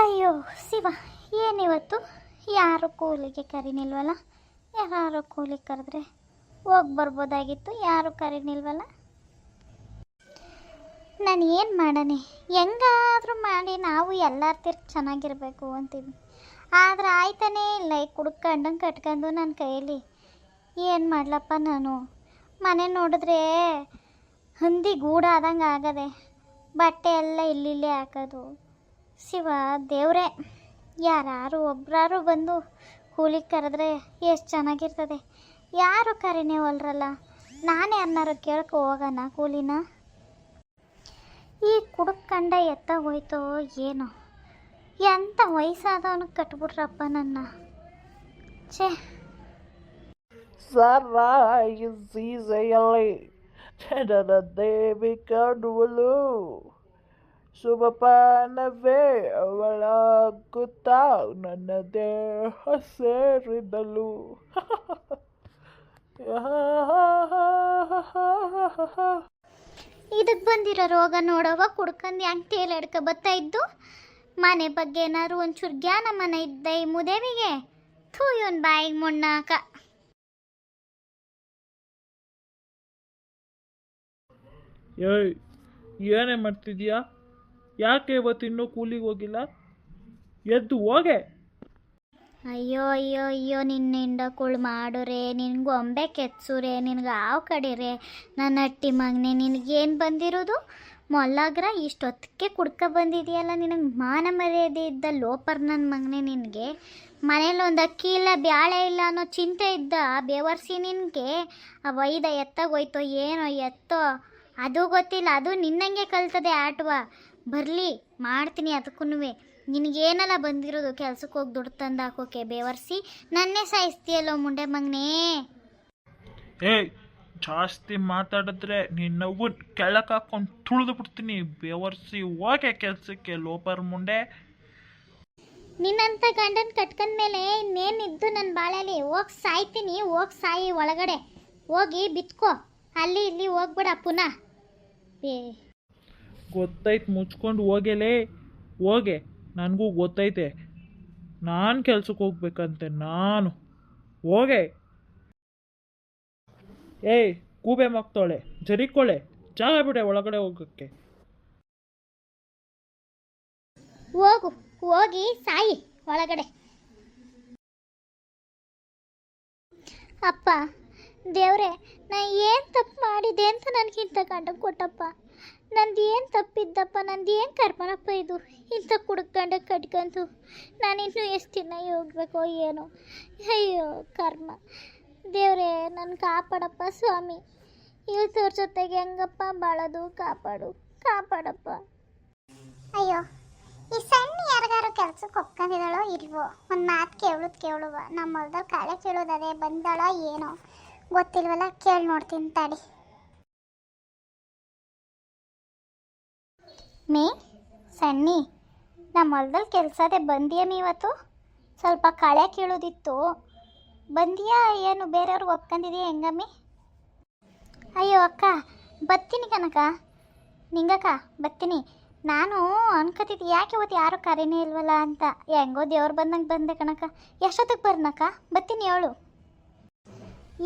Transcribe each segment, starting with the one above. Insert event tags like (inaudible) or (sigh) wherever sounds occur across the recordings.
ಅಯ್ಯೋ, ಶಿವ, ಏನಿವತ್ತು? ಯಾರು ಕೂಲಿಗೆ ಕರಿನಿಲ್ವಲ್ಲ? ಯಾರು ಕೂಲಿ ಕರೆದ್ರೆ ಹೋಗಿ ಬರ್ಬೋದಾಗಿತ್ತು, ಯಾರು ಕರಿನಿಲ್ವಲ್ಲ? ನಾನು ಏನು ಮಾಡನೆ? ಹೆಂಗಾದರೂ ಮಾಡಿ ನಾವು ಎಲ್ಲರ ತೀರ್ ಚೆನ್ನಾಗಿರಬೇಕು ಅಂತೀವಿ ಆದ್ರೆ ಆಯ್ತಾನೇ ಇಲ್ಲ, ಈ ಕುಡ್ಕೊಂಡು ಕಟ್ಕೊಂಡು ನನ್ನ ಕೈಯಲ್ಲಿ ಏನು ಮಾಡ್ಲಪ್ಪ ನಾನು? ಮನೆ ನೋಡಿದ್ರೆ ಹಂದಿ ಗೂಡಾದಂಗೆ ಆಗದೆ, ಬಟ್ಟೆ ಎಲ್ಲ ಇಲ್ಲಿಲ್ಲೇ ಹಾಕೋದು. ಶಿವ ದೇವ್ರೆ ಯಾರು ಒಬ್ರಾರು ಬಂದು ಕೂಲಿಗೆ ಕರೆದ್ರೆ ಎಷ್ಟು ಚೆನ್ನಾಗಿರ್ತದೆ. ಯಾರು ಕರೆನೇ ಒಲ್ರಲ್ಲ ನಾನೇ ಅನ್ನಾರು ಕೇಳ್ಕೊ ಹೋಗೋಣ ಕೂಲಿನ. ಈ ಕುಡ್ಕಂಡ ಎತ್ತ ಹೋಯ್ತೋ ಏನೋ. ಎಂಥ ವಯಸ್ಸಾದವನು ಕಟ್ಬಿಟ್ರಪ್ಪ ನನ್ನ. ಛೇ. ಸರ್ ಸೀಸೆಯಲ್ಲಿ ದೇವಿ ಶುಭಪಾನವೇ ಅವಳ ಅವಳಾಗುತ್ತಾ? ನನ್ನ ದೇಹ ಸೇರಿದಳು (laughs) ಇದಕ್ಕೆ ಬಂದಿರೋ ರೋಗ ನೋಡವ ಕುಡ್ಕಂಡು ಹೆಂಗೆ ತೇಲಾಡ್ಕ ಬತ್ತಾ ಇದ್ದು ಮನೆ ಬಗ್ಗೆ ಏನಾದ್ರು ಒಂಚೂರು ಜ್ಞಾನ ಮನೆ ಇದ್ದ ಈ ಮುದೇವಿಗೆ ಥೂ ಇವನ್ ಬಾಯಿಗೆ ಮುಣ್ಣಾಕ. ಏಯ್ ಏನೇ ಮಾಡ್ತಿದ್ಯಾ? ಯಾಕೆ ಇವತ್ತು ಇನ್ನೂ ಕೂಲಿಗೆ ಹೋಗಿಲ್ಲ? ಎದ್ದು ಹೋಗೆ. ಅಯ್ಯೋ ಅಯ್ಯೋ ಅಯ್ಯೋ, ನಿನ್ನ ಹಿಂಡ ಕುಳ್ ಮಾಡುರೆ ನಿನ್ಗೆ ಗೊಂಬೆ ಕೆತ್ಸುರೆ ನಿನ್ಗೆ ಹಾವು ಕಡಿರೆ ನನ್ನ ಅಟ್ಟಿ ಮಗನೆ, ನಿನಗೇನು ಬಂದಿರೋದು? ಮೊಲ್ಲಾಗ್ರ ಇಷ್ಟೊತ್ತಿಗೆ ಕುಡ್ಕ ಬಂದಿದೆಯಲ್ಲ, ನಿನಗೆ ಮಾನ ಮರ್ಯಾದೆ ಇದ್ದ ಲೋಪರ್ ನನ್ನ ಮಗನೆ ನಿನಗೆ? ಮನೇಲಿ ಒಂದು ಅಕ್ಕಿ ಇಲ್ಲ, ಬ್ಯಾಳೆ ಇಲ್ಲ ಅನ್ನೋ ಚಿಂತೆ ಇದ್ದ ಬೇವರ್ಸಿ ನಿನಗೆ? ಆ ವೈದ ಎತ್ತಾಗೋಯ್ತೋ ಏನೋ ಎತ್ತೋ? ಅದು ಗೊತ್ತಿಲ್ಲ, ಅದು ನಿನ್ನಂಗೆ ಕಲ್ತದೆ ಆಟವ. ಬರಲಿ ಮಾಡ್ತೀನಿ ಅದಕ್ಕೂ ನಿನಗೇನೆಲ್ಲ ಬಂದಿರೋದು? ಕೆಲ್ಸಕ್ಕೆ ಹೋಗಿ ದುಡ್ಡು ತಂದು ಹಾಕೋಕೆ ಬೇವರ್ಸಿ? ನನ್ನೇ ಸಾಯಿಸ್ತೀಯಲ್ಲೋ ಮುಂಡೆ ಮಗನೇ? ಏ ಜಾಸ್ತಿ ಮಾತಾಡಿದ್ರೆ ನೀನು ನೋವು ಕೆಳಕ್ಕೆ ಹಾಕೊಂಡು ತುಳಿದು ಬಿಡ್ತೀನಿ ಬೇವರ್ಸಿ. ಹೋಗೆ ಕೆಲಸಕ್ಕೆ ಲೋಪರ್ ಮುಂಡೆ. ನಿನ್ನಂಥ ಗಂಡನ ಕಟ್ಕೊಂಡ್ಮೇಲೆ ಇನ್ನೇನಿದ್ದು ನನ್ನ ಬಾಳಲ್ಲಿ? ಹೋಗಿ ಸಾಯ್ತೀನಿ ಹೋಗಿ ಸಾಯಿ ಒಳಗಡೆ. ಹೋಗಿ ಬಿತ್ಕೋ. ಅಲ್ಲಿ ಇಲ್ಲಿ ಹೋಗ್ಬೇಡ ಪುನಃ. ಏ ಗೊತ್ತೈತೆ, ಮುಚ್ಕೊಂಡು ಹೋಗೆಲೇ, ಹೋಗೆ. ನನಗೂ ಗೊತ್ತೈತೆ. ನಾನು ಕೆಲ್ಸಕ್ಕೆ ಹೋಗ್ಬೇಕಂತೆ, ನಾನು. ಹೋಗೆ. ಏಯ್, ಕೂಬೆ ಮಗ್ತಾಳೆ ಜರಿಕೊಳ್ಳೆ ಜಾಗ ಬಿಡೆ ಒಳಗಡೆ ಹೋಗೋಕ್ಕೆ. ಹೋಗು, ಹೋಗಿ ಸಾಯಿ ಒಳಗಡೆ. ಅಪ್ಪ, ದೇವ್ರೆ, ನಾ ಏನು ತಪ್ಪು ಮಾಡಿದೆ ಅಂತ ನನಗಿಂತ ಗಂಡ ಕೊಟ್ಟಪ್ಪ. ನಂದು ಏನು ತಪ್ಪಿದ್ದಪ್ಪ ನಂದು ಏನು ಕರ್ಮನಪ್ಪ ಇದು? ಇಂಥ ಕಟ್ಕೊಂಡು ನಾನು ನಾನಿನ್ನೂ ಎಷ್ಟು ದಿನ ಹೋಗ್ಬೇಕೋ ಏನೋ? ಅಯ್ಯೋ, ಕರ್ಮ. ದೇವರೇ ನನ್ನ ಕಾಪಾಡಪ್ಪ ಸ್ವಾಮಿ. ಇವತ್ತವ್ರ ಜೊತೆಗೆ ಹೆಂಗಪ್ಪ ಬಾಳೋದು? ಕಾಪಾಡು. ಕಾಪಾಡಪ್ಪ. ಅಯ್ಯೋ, ಈ ಸಣ್ಣ ಯಾರಿಗಾರು ಕೆಲ್ಸಕ್ಕೆ ಒಪ್ಕೊಂಡಿದ್ದಾಳೋ ಇಲ್ವೋ? ಒಂದು ಮಾತು ಕೇಳೋದು ಕೇಳುವ. ನಮ್ಮ ಹೊಲ್ದಲ್ಲಿ ಕಾಳೆ ಕೇಳೋದದೇ ಬಂದಾಳ ಏನೋ? ಗೊತ್ತಿಲ್ವಲ್ಲ, ಕೇಳಿ ನೋಡ್ತೀನಿ ತಡಿ. ಮೇ ಸಣ್ಣಿ ನಮ್ಮ ಹೊಲ್ದಲ್ಲಿ ಕೆಲಸದೇ ಬಂದಿಯಮ್ಮ ಇವತ್ತು? ಸ್ವಲ್ಪ ಕಳೆ ಕೀಳೋದಿತ್ತು. ಬಂದಿಯಾ ಏನು ಬೇರೆಯವ್ರಿಗೆ ಒಪ್ಕೊಂಡಿದೀಯ ಹೆಂಗಮ್ಮಿ ಅಯ್ಯೋ ಅಕ್ಕ, ಬತ್ತೀನಿ ಕನಕ. ನಿಂಗಕ್ಕ, ಬತ್ತೀನಿ. ನಾನು ಅನ್ಕೋತಿದ್ದೆ, ಯಾಕೆ ಇವತ್ತು ಯಾರು ಕರೆನೇ ಇಲ್ವಲ್ಲ ಅಂತ. ಹೆಂಗೋ ದೇವ್ರು ಬಂದಂಗೆ ಬಂದೆ ಕಣಕ ಎಷ್ಟೊತ್ತಿಗೆ ಬರ್ನಕ್ಕ? ಬತ್ತೀನಿ ಹೇಳು.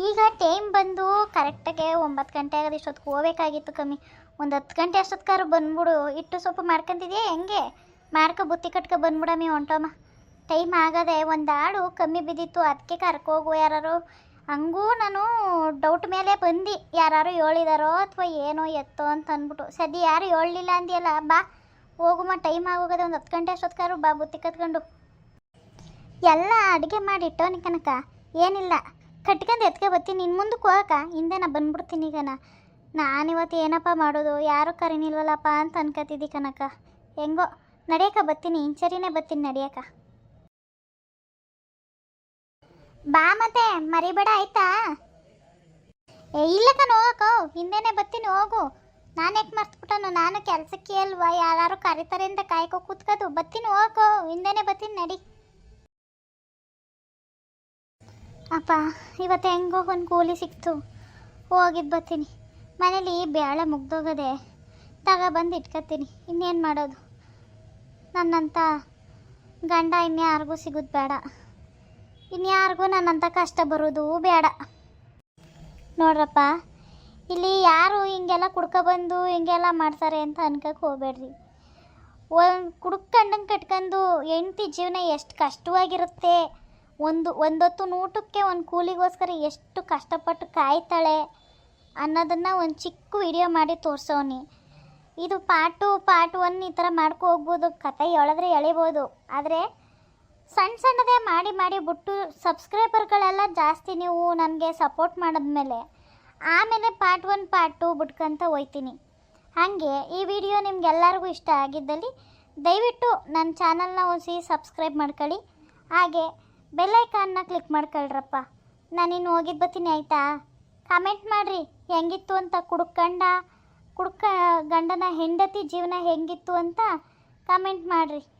ಈಗ ಟೈಮ್ ಬಂದು ಕರೆಕ್ಟಾಗೆ ಒಂಬತ್ತು ಗಂಟೆ ಆಗೋದು ಇಷ್ಟೊತ್ತಿಗೆ ಹೋಗ್ಬೇಕಾಗಿತ್ತು ಕಮ್ಮಿ. ಒಂದು ಹತ್ತು ಗಂಟೆ ಅಷ್ಟೊತ್ಕಾರು ಬಂದ್ಬಿಡು. ಇಟ್ಟು ಸೊಪ್ಪು ಮಾಡ್ಕೊಂತಿದ್ಯಾ ಹೆಂಗೆ? ಮಾಡ್ಕೊ ಬುತ್ತಿ ಕಟ್ಕೊ ಬಂದ್ಬಿಡಮ್ಮಿ ಹೊಂಟಮ್ಮ ಟೈಮ್ ಆಗದೆ ಒಂದು ಆಡು ಕಮ್ಮಿ ಬಿದ್ದಿತ್ತು. ಅದಕ್ಕೆ ಕರ್ಕೋಗು ಯಾರು ಹಂಗೂ ನಾನು ಡೌಟ್ ಮೇಲೆ ಬಂದು. ಯಾರು ಹೇಳಿದಾರೋ ಅಥವಾ ಏನೋ ಎತ್ತೋ ಅಂತ ಅಂದ್ಬಿಟ್ಟು ಸದ್ಯ ಯಾರು ಹೇಳಲಿಲ್ಲ ಅಂದಿಯಲ್ಲ, ಬಾ. ಹೋಗುಮ್ಮ ಟೈಮ್ ಆಗೋಗದೆ ಒಂದು ಹತ್ತು ಗಂಟೆ ಅಷ್ಟೊತ್ಕಾರು ಬಾ ಬುತ್ತಿ ಕತ್ಕೊಂಡು ಎಲ್ಲ ಅಡುಗೆ ಮಾಡಿಟ್ಟೋ ನಿ ಕನಕ? ಏನಿಲ್ಲ. ಕಟ್ಕೊಂಡು ಎತ್ಕೊ ಬರ್ತೀನಿ ಇನ್ನು ಮುಂದಕ್ಕೆ ಹೋಗಕ್ಕ ಹಿಂದೆ ನಾ ಬಂದ್ಬಿಡ್ತೀನಿ ಈಗ ನಾ. ನಾನಿವತ್ತು ಏನಪ್ಪ ಮಾಡೋದು? ಯಾರು ಕರೀನಿಲ್ವಲ್ಲಪ್ಪ ಅಂತ ಅನ್ಕೋತಿದ್ದಿ ಕನಕ. ಹೆಂಗೋ ನಡೆಯಕ ಬತ್ತೀನಿ ಇಂಚರಿನೇ ಬತ್ತೀನಿ ನಡೆಯಕ ಬಾ ಮತ್ತೆ, ಮರಿಬೇಡ, ಆಯ್ತಾ? ಏ ಇಲ್ಲ ಕಣ ಹೋಗೋ. ಹಿಂದೆನೆ ಬತ್ತೀನಿ ಹೋಗು. ನಾನು ಯಾಕೆ ಮರ್ತ್ಬಿಟ್ಟನು? ನಾನು ಕೆಲಸಕ್ಕೆ ಅಲ್ವಾ? ಯಾರು ಕರೀತಾರೆ ಅಂತ ಕಾಯ್ಕೋ ಕೂತ್ಕೋದು. ಬತ್ತೀನಿ ಹೋಗೋ. ಹಿಂದೆನೆ ಬತ್ತೀನಿ ನಡಿ. ಅಪ್ಪ, ಇವತ್ತು ಹೆಂಗೋ ಒಂದು ಕೂಲಿ ಸಿಕ್ತು. ಹೋಗಿದ್ದು ಬರ್ತೀನಿ. ಮನೇಲಿ ಬೇಳೆ ಮುಗ್ದೋಗದೆ ತಗೊಬಂದು ಇಟ್ಕೊತೀನಿ ಇನ್ನೇನು ಮಾಡೋದು? ನನ್ನಂತ ಗಂಡ ಇನ್ಯಾರಿಗೂ ಸಿಗೋದು ಬೇಡ. ಇನ್ಯಾರಿಗೂ ನನ್ನಂಥ ಕಷ್ಟ ಬರೋದು ಬೇಡ. ನೋಡ್ರಪ್ಪ, ಇಲ್ಲಿ ಯಾರು ಹಿಂಗೆಲ್ಲ ಕುಡ್ಕೊಬಂದು ಹಿಂಗೆಲ್ಲ ಮಾಡ್ತಾರೆ ಅಂತ ಅನ್ಕಕ್ಕೆ ಹೋಗ್ಬೇಡ್ರಿ. ಒಂದು ಕುಡ್ಕಂಡಂಗೆ ಕಟ್ಕೊಂಡು ಹೆಂಡತಿ ಜೀವನ ಎಷ್ಟು ಕಷ್ಟವಾಗಿರುತ್ತೆ. ಒಂದು, ಒಂದೊತ್ತು ನೂಟಕ್ಕೆ ಒಂದು ಕೂಲಿಗೋಸ್ಕರ ಎಷ್ಟು ಕಷ್ಟಪಟ್ಟು ಕಾಯ್ತಾಳೆ. ಅನ್ನೋದನ್ನು ಒಂದು ಚಿಕ್ಕ ವಿಡಿಯೋ ಮಾಡಿ ತೋರಿಸೋನಿ ಇದು ಪಾರ್ಟ್ ಟು ಪಾರ್ಟ್ ಒನ್ ಈ ಥರ ಮಾಡ್ಕೊ ಹೋಗ್ಬೋದು ಕತೆ ಎಳೆದ್ರೆ ಎಳಿಬೋದು. ಆದರೆ ಸಣ್ಣ ಸಣ್ಣದೇ ಮಾಡಿ ಮಾಡಿ ಬಿಟ್ಟು ಸಬ್ಸ್ಕ್ರೈಬರ್ಗಳೆಲ್ಲ ಜಾಸ್ತಿ ನೀವು ನನಗೆ ಸಪೋರ್ಟ್ ಮಾಡಿದ್ಮೇಲೆ ಆಮೇಲೆ ಪಾರ್ಟ್ ಒನ್ ಪಾರ್ಟ್ ಟು ಬಿಟ್ಕೊಂತ ಹೋಯ್ತೀನಿ. ಹಾಗೆ ಈ ವಿಡಿಯೋ ನಿಮ್ಗೆಲ್ಲರಿಗೂ ಇಷ್ಟ ಆಗಿದ್ದಲ್ಲಿ ದಯವಿಟ್ಟು ನನ್ನ ಚಾನಲ್ನ ಓಸಿ ಸಬ್ಸ್ಕ್ರೈಬ್ ಮಾಡ್ಕೊಳ್ಳಿ. ಹಾಗೆ ಬೆಲ್ಲೈಕಾನ್ನ ಕ್ಲಿಕ್ ಮಾಡ್ಕೊಳ್ರಪ್ಪ. ನಾನಿನ್ನು ಹೋಗಿದ್ದು ಬರ್ತೀನಿ, ಆಯಿತಾ? ಕಮೆಂಟ್ ಮಾಡಿರಿ. ಹೆಂಗಿತ್ತು ಅಂತ ಕುಡ್ಕಂಡ ಕುಡ್ಕ ಗಂಡನ ಹೆಂಡತಿ ಜೀವನ ಹೆಂಗಿತ್ತು ಅಂತ ಕಮೆಂಟ್ ಮಾಡಿರಿ.